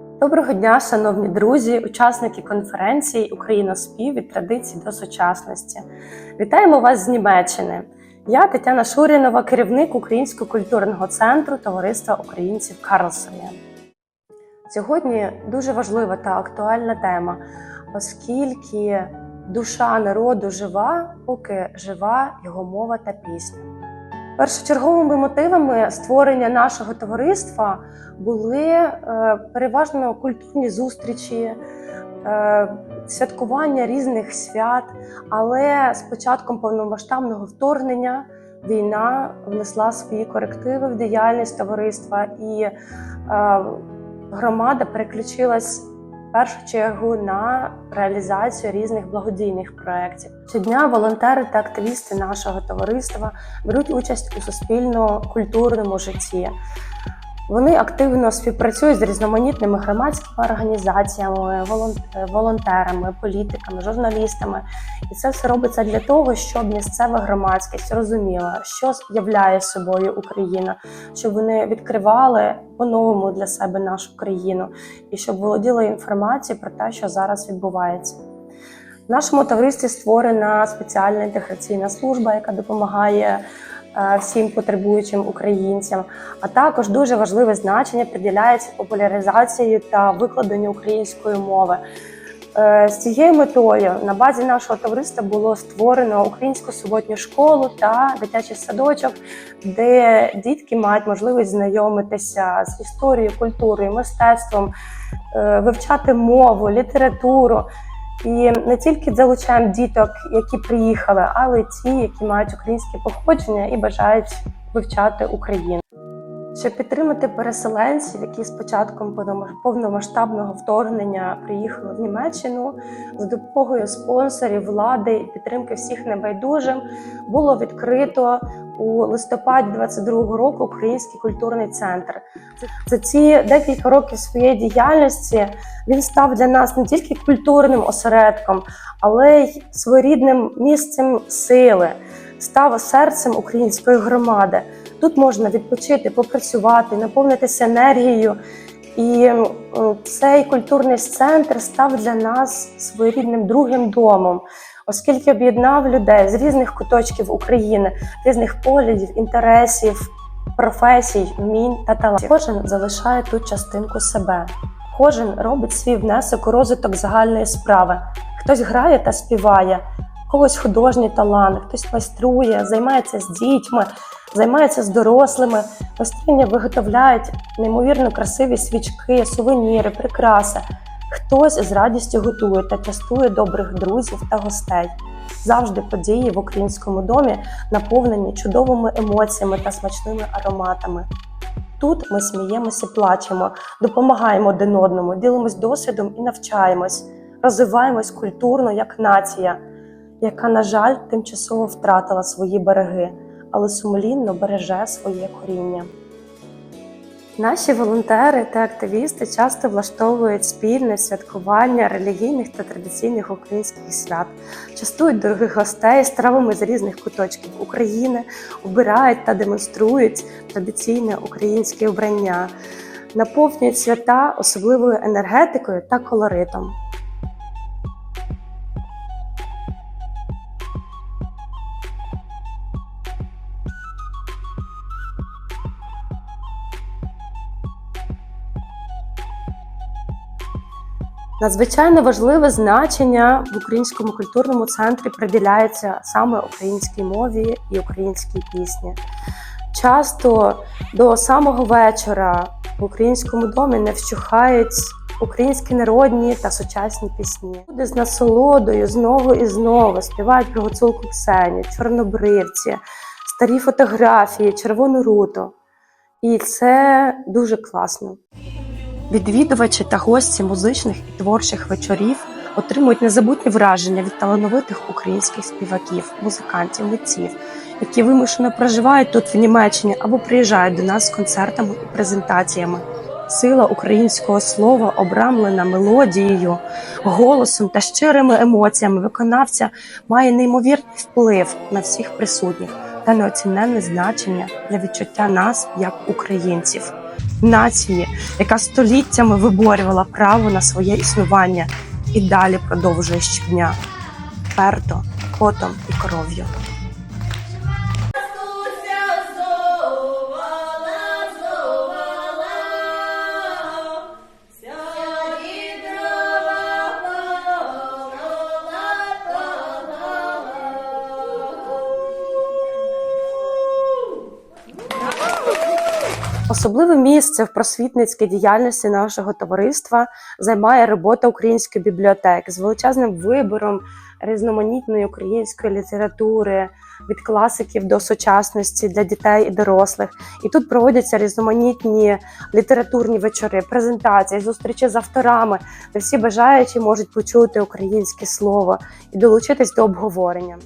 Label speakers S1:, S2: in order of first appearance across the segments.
S1: Доброго дня, шановні друзі, учасники конференції Україна спів від традицій до сучасності. Вітаємо вас з Німеччини. Я Тетяна Шурінова, керівник Українського культурного центру Товариства українців Карлсоні. Сьогодні дуже важлива та актуальна тема, оскільки душа народу жива, поки жива його мова та пісня. Першочерговими мотивами створення нашого товариства були е, переважно культурні зустрічі, е, святкування різних свят. Але з початком повномасштабного вторгнення війна внесла свої корективи в діяльність товариства, і е, громада переключилась першу чергу на реалізацію різних благодійних проєктів. Щодня волонтери та активісти нашого товариства беруть участь у суспільно-культурному житті. Вони активно співпрацюють з різноманітними громадськими організаціями, волон- волонтерами, політиками, журналістами. І це все робиться для того, щоб місцева громадськість розуміла, що являє собою Україна, щоб вони відкривали по-новому для себе нашу країну і щоб володіли інформацією про те, що зараз відбувається. В нашому товаристві створена спеціальна інтеграційна служба, яка допомагає всім потребуючим українцям. А також дуже важливе значення приділяється популяризації та викладенню української мови. Е, З цією метою на базі нашого товариства було створено українську суботню школу та дитячий садочок, де дітки мають можливість знайомитися з історією, культурою, мистецтвом, е, вивчати мову, літературу. І не тільки залучаємо діток, які приїхали, але й ті, які мають українське походження і бажають вивчати Україну. Щоб підтримати переселенців, які з початком повномасштабного вторгнення приїхали в Німеччину, з допомогою спонсорів, влади і підтримки всіх небайдужим, було відкрито у листопаді 22-го року Український культурний центр. За ці декілька років своєї діяльності він став для нас не тільки культурним осередком, але й своєрідним місцем сили, став серцем української громади. Тут можна відпочити, попрацювати, наповнитися енергією. І цей культурний центр став для нас своєрідним другим домом, оскільки об'єднав людей з різних куточків України, різних поглядів, інтересів, професій, вмінь та талантів. Кожен залишає тут частинку себе. Кожен робить свій внесок у розвиток загальної справи. Хтось грає та співає, когось художній талант, хтось майструє, займається з дітьми, займається з дорослими. Майстриня виготовляють неймовірно красиві свічки, сувеніри, прикраси. Хтось з радістю готує та частує добрих друзів та гостей. Завжди події в українському домі наповнені чудовими емоціями та смачними ароматами. Тут ми сміємося, плачемо, допомагаємо один одному, ділимось досвідом і навчаємось, розвиваємось культурно як нація, яка, на жаль, тимчасово втратила свої береги, але сумлінно береже своє коріння. Наші волонтери та активісти часто влаштовують спільне святкування релігійних та традиційних українських свят, частують дорогих гостей стравами з різних куточків України, обирають та демонструють традиційне українське вбрання, наповнюють свята особливою енергетикою та колоритом. Надзвичайно важливе значення в українському культурному центрі приділяється саме українській мові і українській пісні. Часто до самого вечора в українському домі не вщухають українські народні та сучасні пісні. Люди з насолодою знову і знову співають про гуцулку Ксеню, чорнобривці, старі фотографії, червону руту. І це дуже класно. Відвідувачі та гості музичних і творчих вечорів отримують незабутні враження від талановитих українських співаків, музикантів, митців, які вимушено проживають тут в Німеччині або приїжджають до нас з концертами і презентаціями. Сила українського слова, обрамлена мелодією, голосом та щирими емоціями виконавця має неймовірний вплив на всіх присутніх та неоціненне значення для відчуття нас як українців. Нації, яка століттями виборювала право на своє існування і далі продовжує щодня перто, потом і кров'ю. Особливе місце в просвітницькій діяльності нашого товариства займає робота української бібліотеки з величезним вибором різноманітної української літератури від класиків до сучасності для дітей і дорослих. І тут проводяться різноманітні літературні вечори, презентації, зустрічі з авторами, де всі бажаючі можуть почути українське слово і долучитись до обговорення.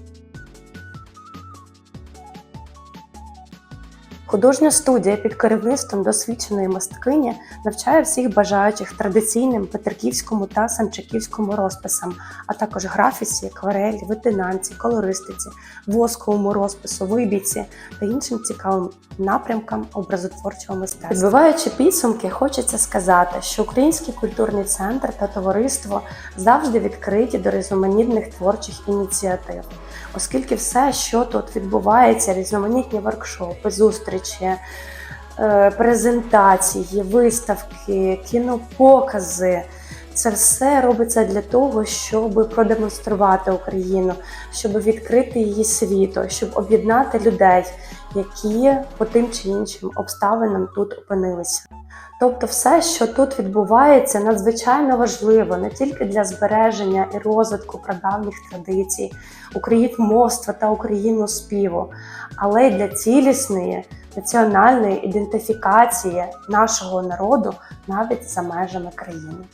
S1: Художня студія під керівництвом досвідченої мисткині навчає всіх бажаючих традиційним петриківському та санчаківському розписам, а також графіці, акварелі, витинанці, колористиці, восковому розпису, вибійці та іншим цікавим напрямкам образотворчого мистецтва. Підбиваючи підсумки, хочеться сказати, що Український культурний центр та товариство завжди відкриті до різноманітних творчих ініціатив оскільки все, що тут відбувається, різноманітні воркшопи, зустрічі, е, презентації, виставки, кінопокази. Це все робиться для того, щоб продемонструвати Україну, щоб відкрити її світу, щоб об'єднати людей, які по тим чи іншим обставинам тут опинилися. Тобто, все, що тут відбувається, надзвичайно важливо не тільки для збереження і розвитку прадавніх традицій, українмовства та україноспіву, але й для цілісної національної ідентифікації нашого народу навіть за межами країни.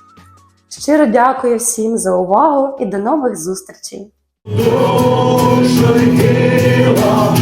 S1: Щиро дякую всім за увагу і до нових зустрічей!
S2: Душа тіла.